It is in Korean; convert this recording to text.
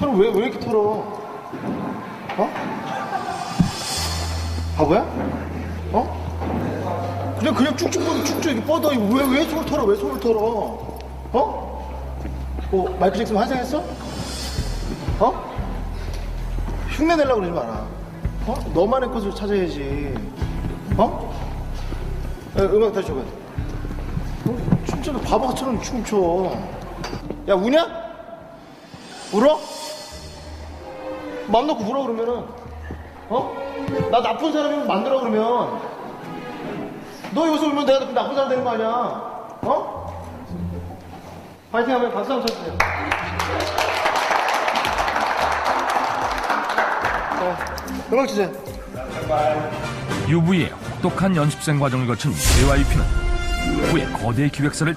그럼 왜, 왜 이렇게 털어? 어? 바보야? 어? 그냥, 그냥 쭉쭉 뻗어, 쭉쭉 이렇게 뻗어. 이거 왜, 왜 손을 털어? 왜 손을 털어? 어? 뭐, 마이클 잭슨 환생했어? 어? 흉내 내려고 그러지 마라. 어? 너만의 것을 찾아야지. 어? 야, 음악 다시 줘봐. 어? 춤춰도 바보처럼 춤춰. 야, 우냐? 울어? 맘 놓고 울어, 그러면은. 어? 나 나쁜 사람이면 만들어, 그러면. 너 여기서 울면 내가 나쁜 사람 되는 거 아니야? 어? 파이팅 하면 박수 한번 쳐주세요. 자, 음악 주세요. 유부의 혹독한 연습생 과정을 거친 JYP는 후에 거대 기획사를